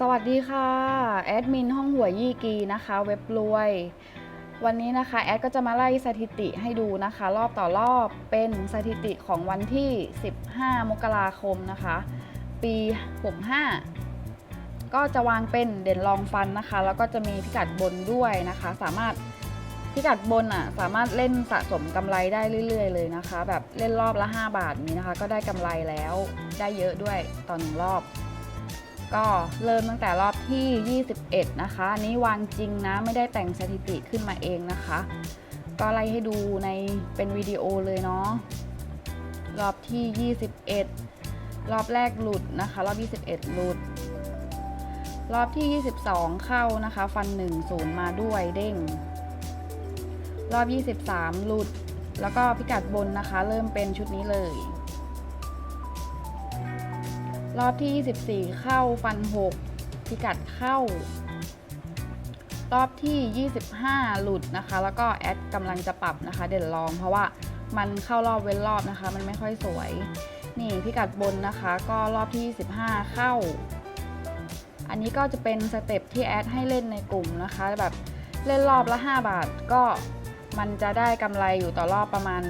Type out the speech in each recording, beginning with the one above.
สวัสดีค่ะแอดมินห้องหัวยี่กีนะคะ เว็บรวย วันนี้นะคะแอดก็จะมาไล่สถิติให้ดูนะคะ รอบต่อรอบเป็นสถิติของวันที่ 15 มกราคมนะคะ ปี 65 ก็จะวางเป็นเด่นรองฟันนะคะ แล้วก็จะมีพิกัดบนด้วยนะคะ สามารถพิกัดบนอะสามารถเล่นสะสมกำไรได้เรื่อย ๆ เลยนะคะ แบบเล่นรอบละ 5 บาทนี้นะคะ ก็ได้กำไรแล้วได้เยอะด้วยต่อหนึ่งรอบ ก็เริ่มตั้งแต่รอบที่ 21 นะคะนนี้วางจริงนะไม่ได้แต่งสถิติขึ้นมาเองนะคะ ก็ไล่ให้ดูในเป็นวิดีโอเลยเนาะรอบที่ 21 รอบแรกหลุดนะคะ รอบ 21 หลุด รอบที่ 22 เข้านะคะ ฟัน 1 0 มาด้วยเด้ง รอบ 23 หลุด แล้วก็พิกัดบนนะคะ เริ่มเป็นชุดนี้เลย รอบที่ 24 เข้าฟัน 6 พิกัดเข้า รอบที่ 25 หลุดนะคะ แล้วก็แอดกำลังจะปรับนะคะ เด่นรอง เพราะว่ามันเข้ารอบเว้นรอบนะคะ มันไม่ค่อยสวย นี่พิกัดบนนะคะ ก็รอบที่ 25 เข้า อันนี้ก็จะเป็นสเต็ปที่แอดให้เล่นในกลุ่มนะคะ แบบเล่นรอบละ 5 บาทก็มันจะได้กำไรอยู่ต่อรอบประมาณ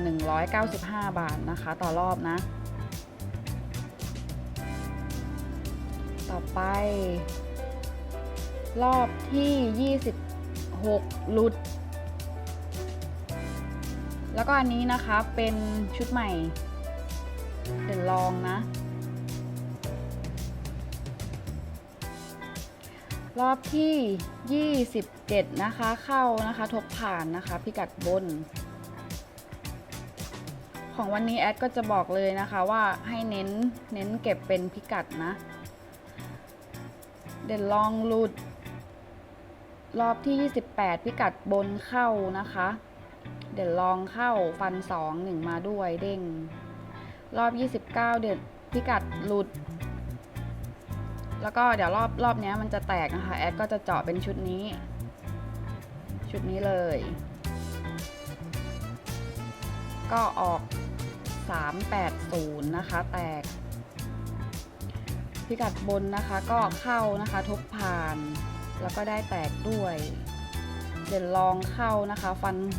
195 บาทนะคะ ต่อรอบนะ ต่อไป รอบที่ 26 หลุด แล้วก็อันนี้นะคะเป็นชุดใหม่ เดี๋ยวลองนะ รอบที่ 27 นะคะ เข้านะคะทบผ่านนะคะ พิกัดบนของวันนี้แอดก็จะบอกเลยนะคะว่าให้เน้นเน้นเก็บเป็นพิกัดนะ เด่นลองหลุด รอบที่ 28 พิกัดบนเข้านะคะ เด่นลองเข้าฟัน 2 1 มาด้วยเด้ง รอบ 29 เด่นพิกัดหลุด แล้วก็เดี๋ยวรอบรอบนี้มันจะแตกนะคะ แอดก็จะเจาะเป็นชุดนี้ ชุดนี้เลย ก็ออก 380 นะคะ แตก พิกัดบนนะคะก็เข้านะคะทบผ่าน แล้วก็ได้แตกด้วย เด่นลองเข้านะคะ ฟัน6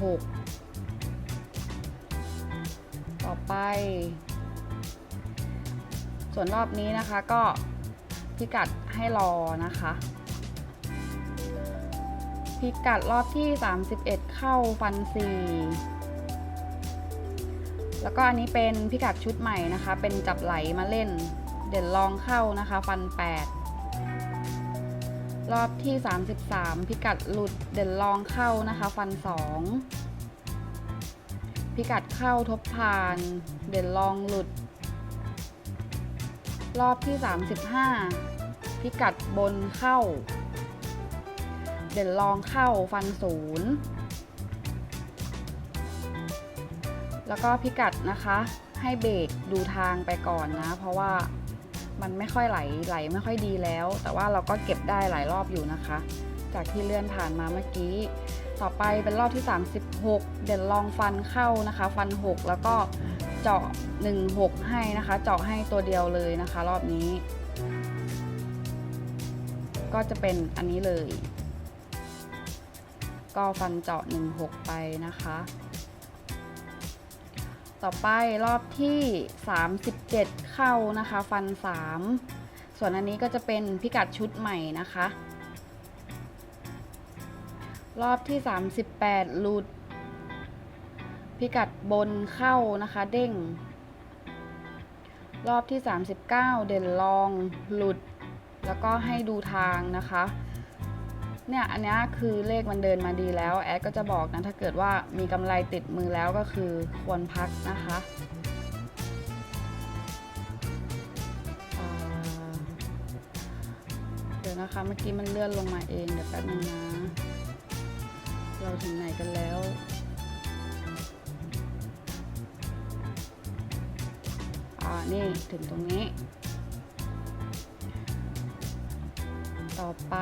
ต่อไป ส่วนรอบนี้นะคะก็พิกัดให้รอนะคะพิกัดรอบที่ 31 เข้าฟัน 4 แล้วก็อันนี้เป็นพิกัดชุดใหม่นะคะ เป็นจับไหลมาเล่น เด่นลองเข้านะคะ ฟัน 8 รอบที่ 33 พิกัดหลุดเด่นลองเข้านะคะ ฟัน 2 พิกัดเข้าทบผ่าน เด่นลองหลุด รอบที่ 35 พิกัดบนเข้า เด่นลองเข้าฟันศูนย์แล้วก็พิกัดนะคะให้เบรกดูทางไปก่อนนะ เพราะว่า มันไม่ค่อยไหลไหลไม่ค่อยดีแล้ว แต่ว่าเราก็เก็บได้หลายรอบอยู่นะคะ จากที่เลื่อนผ่านมาเมื่อกี้ ต่อไปเป็นรอบที่ 36 เด่นลองฟันเข้านะคะ ฟัน 6 แล้วก็เจาะ 16 ให้นะคะ เจาะให้ตัวเดียวเลยนะคะ รอบนี้ ก็จะเป็นอันนี้เลย ก็ฟันเจาะ 16 ไปนะคะ ต่อไปรอบที่ 37 เข้านะคะ ฟัน 3 ส่วนอันนี้ก็จะเป็นพิกัดชุดใหม่นะคะ รอบที่ 38 หลุด พิกัดบนเข้านะคะ เด้ง รอบที่ 39 เด่นลอง หลุด แล้วก็ให้ดูทางนะคะ เนี่ยอันนี้คือเลขมันเดินมาดีแล้วแอดก็จะบอกนะถ้าเกิดว่ามีกำไรติดมือแล้วก็คือควรพักนะคะเดี๋ยวนะคะเมื่อกี้มันเลื่อนลงมาเองเดี๋ยวแป๊บนึงนะ เราถึงไหนกันแล้วอ่านี่ถึงตรงนี้ ต่อไป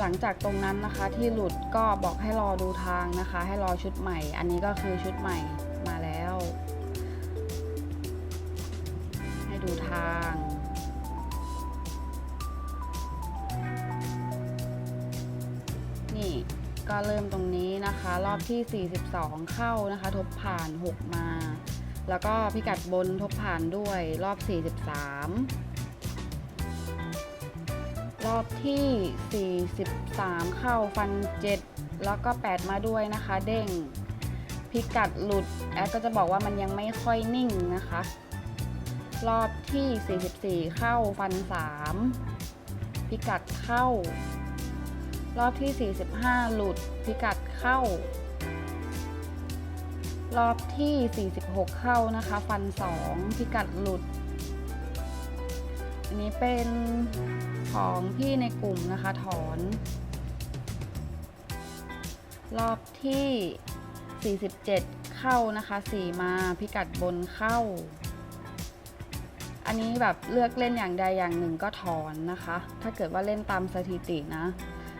หลังจากตรงนั้นนะคะที่หลุดก็บอกให้รอดูทางนะคะ ให้รอชุดใหม่ อันนี้ก็คือชุดใหม่มาแล้ว ให้ดูทางนี่ก็เริ่มตรงนี้นะคะ รอบที่ 42 เข้านะคะ ทบผ่าน 6 มา แล้วก็พิกัดบนทบผ่านด้วยรอบ 43 รอบที่ 43 เข้าฟัน 7 แล้วก็ 8 มาด้วยนะคะ เด้งพิกัดหลุดแอดก็จะบอกว่ามันยังไม่ค่อยนิ่งนะคะ รอบที่ 44 เข้าฟัน 3 พิกัดเข้า รอบที่ 45 หลุดพิกัดเข้า รอบที่ 46 เข้านะคะ ฟัน 2 พิกัดหลุด อันนี้เป็นของพี่ในกลุ่มนะคะถอน รอบที่ 47 เข้านะคะ 4 มาพิกัดบนเข้า อันนี้แบบเลือกเล่นอย่างใดอย่างหนึ่งก็ถอนนะคะ ถ้าเกิดว่าเล่นตามสถิตินะ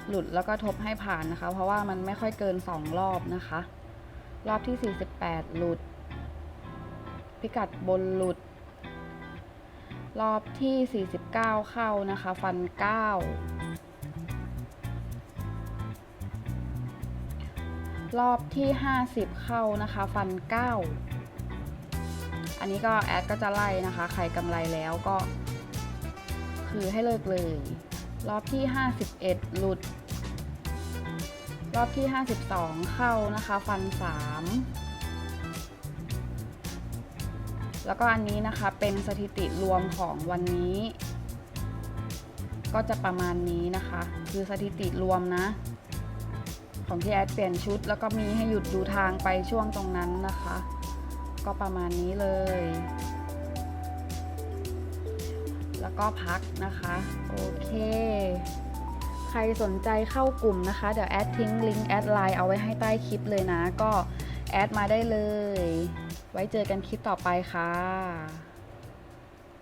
หลุดแล้วก็ทบให้ผ่านนะคะ เพราะว่ามันไม่ค่อยเกิน 2 รอบนะคะ รอบที่ 48 หลุด พิกัดบนหลุด รอบที่ 49 เข้านะคะ ฟัน 9 รอบที่ 50 เข้านะคะ ฟัน 9 อันนี้ก็แอดก็จะไล่นะคะ ใครกำไรแล้วก็ คือให้เลิกเลย รอบที่ 51 หลุด รอบที่ 52 เข้านะคะ ฟัน 3 แล้วก็อันนี้นะคะเป็นสถิติรวมของวันนี้ ก็จะประมาณนี้นะคะ คือสถิติรวมนะ ของที่แอดเปลี่ยนชุด แล้วก็มีให้หยุดดูทางไปช่วงตรงนั้นนะคะ ก็ประมาณนี้เลย แล้วก็พักนะคะ โอเคใครสนใจเข้ากลุ่มนะคะ เดี๋ยวแอดทิ้งลิงก์แอดไลน์เอาไว้ให้ใต้คลิปเลยนะ ก็แอดมาได้เลย ไว้เจอกันคลิปต่อไปค่ะ